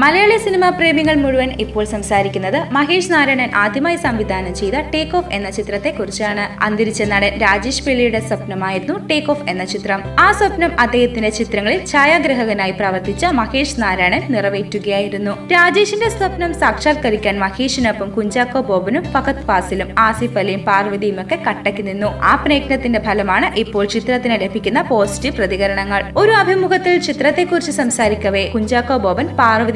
Malayali cinema പ്രേമികൾ മുഴുവൻ ഇപ്പോൾ സംസാരിക്കുന്നത് മഹേഷ് നാരായണൻ ആദ്യമായി സംവിധാനം ചെയ്ത ടേക്ക് ഓഫ് എന്ന ചിത്രത്തെക്കുറിച്ചാണ്. അന്തരിച്ച നടൻ രാജേഷ് പിള്ളിയുടെ സ്വപ്നമായിരുന്നു ടേക്ക് ഓഫ് എന്ന ചിത്രം. ആ സ്വപ്നം അദ്ദേഹത്തിന്റെ ചിത്രങ്ങളിൽ ഛായാഗ്രഹകനായി പ്രവർത്തിച്ച മഹേഷ് നാരായണൻ നിറവേറ്റുകയായിരുന്നു. രാജേഷിന്റെ സ്വപ്നം സാക്ഷാത്കരിക്കാൻ മഹേഷിനൊപ്പം കുഞ്ചാക്കോ ബോബനും ഫഹദ് ഫാസിലും ആസിഫ് അലിയും പാർവതിയും ഒക്കെ കട്ടയ്ക്ക് നിന്നു. ആ പ്രയത്നത്തിന്റെ ഫലമാണ് ഇപ്പോൾ ചിത്രത്തിന് ലഭിക്കുന്ന പോസിറ്റീവ് പ്രതികരണങ്ങൾ. ഒരു അഭിമുഖത്തിൽ ചിത്രത്തെക്കുറിച്ച് സംസാരിക്കവേ കുഞ്ചാക്കോ ബോബൻ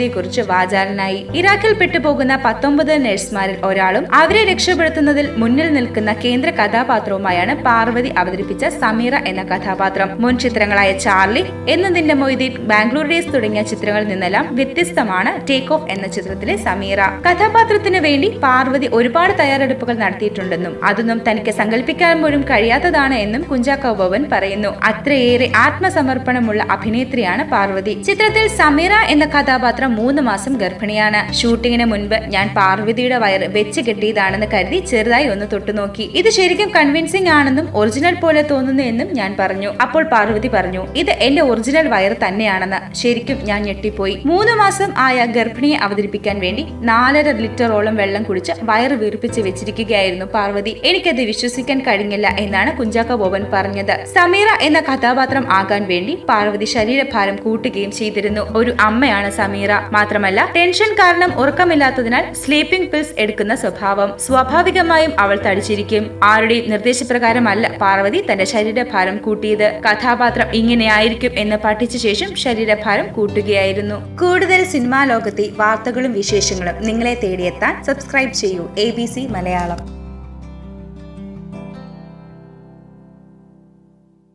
പാർവതിയെക്കുറിച്ച് വാചാലനായി ഇറാഖിൽ പെട്ടുപോകുന്ന പത്തൊമ്പത് നഴ്സുമാരിൽ ഒരാളും അവരെ രക്ഷപ്പെടുത്തുന്നതിൽ മുന്നിൽ നിൽക്കുന്ന കേന്ദ്ര കഥാപാത്രവുമായാണ് പാർവതി അവതരിപ്പിച്ച സമീറ എന്ന കഥാപാത്രം. മുൻ ചിത്രങ്ങളായ ചാർലി എന്നതിന്റെ മൊയ്തീൻ ബാംഗ്ലൂർ ഡേയ്സ് തുടങ്ങിയ ചിത്രങ്ങളിൽ നിന്നെല്ലാം വ്യത്യസ്തമാണ് ടേക്ക് ഓഫ് എന്ന ചിത്രത്തിലെ സമീറ. കഥാപാത്രത്തിന് വേണ്ടി പാർവതി ഒരുപാട് തയ്യാറെടുപ്പുകൾ നടത്തിയിട്ടുണ്ടെന്നും അതൊന്നും തനിക്ക് സങ്കല്പിക്കാൻ പോലും കഴിയാത്തതാണ് എന്നും കുഞ്ചാക്കോ ബോബൻ പറയുന്നു. അത്രയേറെ ആത്മസമർപ്പണമുള്ള അഭിനേത്രിയാണ് പാർവതി. ചിത്രത്തിൽ സമീറ എന്ന കഥാപാത്രം മൂന്ന് മാസം ഗർഭിണിയാണ്. ഷൂട്ടിങ്ങിന് മുൻപ് ഞാൻ പാർവതിയുടെ വയറ് വെച്ച് കെട്ടിയതാണെന്ന് കരുതി ചെറുതായി ഒന്ന് തൊട്ടുനോക്കി. ഇത് ശരിക്കും കൺവിൻസിംഗ് ആണെന്നും ഒറിജിനൽ പോലെ തോന്നുന്നു എന്നും ഞാൻ പറഞ്ഞു. അപ്പോൾ പാർവതി പറഞ്ഞു ഇത് എന്റെ ഒറിജിനൽ വയർ തന്നെയാണെന്ന്. ശരിക്കും ഞാൻ ഞെട്ടിപ്പോയി. മൂന്ന് മാസം ആയ ഗർഭിണിയെ അവതരിപ്പിക്കാൻ വേണ്ടി നാലര ലിറ്ററോളം വെള്ളം കുടിച്ച് വയറ് വീർപ്പിച്ച് വെച്ചിരിക്കുകയായിരുന്നു പാർവതി. എനിക്കത് വിശ്വസിക്കാൻ കഴിഞ്ഞില്ല എന്നാണ് കുഞ്ചാക്ക ബോബൻ പറഞ്ഞത്. സമീറ എന്ന കഥാപാത്രം ആകാൻ വേണ്ടി പാർവതി ശരീരഭാരം കൂട്ടുകയും ചെയ്തിരുന്നു. ഒരു അമ്മയാണ് സമീറ. മാത്രമല്ല ടെൻഷൻ കാരണം ഉറക്കമില്ലാത്തതിനാൽ സ്ലീപ്പിംഗ് പിൽസ് എടുക്കുന്ന സ്വഭാവം സ്വാഭാവികമായും അവൾ തടിച്ചിരിക്കും. ആരുടെയും നിർദ്ദേശപ്രകാരമല്ല പാർവതി തന്റെ ശരീരഭാരം കൂട്ടിയത്. കഥാപാത്രം ഇങ്ങനെയായിരിക്കും എന്ന് പഠിച്ച ശേഷം ശരീരഭാരം കൂട്ടുകയായിരുന്നു. കൂടുതൽ സിനിമാ ലോകത്തെ വാർത്തകളും വിശേഷങ്ങളും നിങ്ങളെ തേടിയെത്താൻ സബ്സ്ക്രൈബ് ചെയ്യൂ. എ മലയാളം.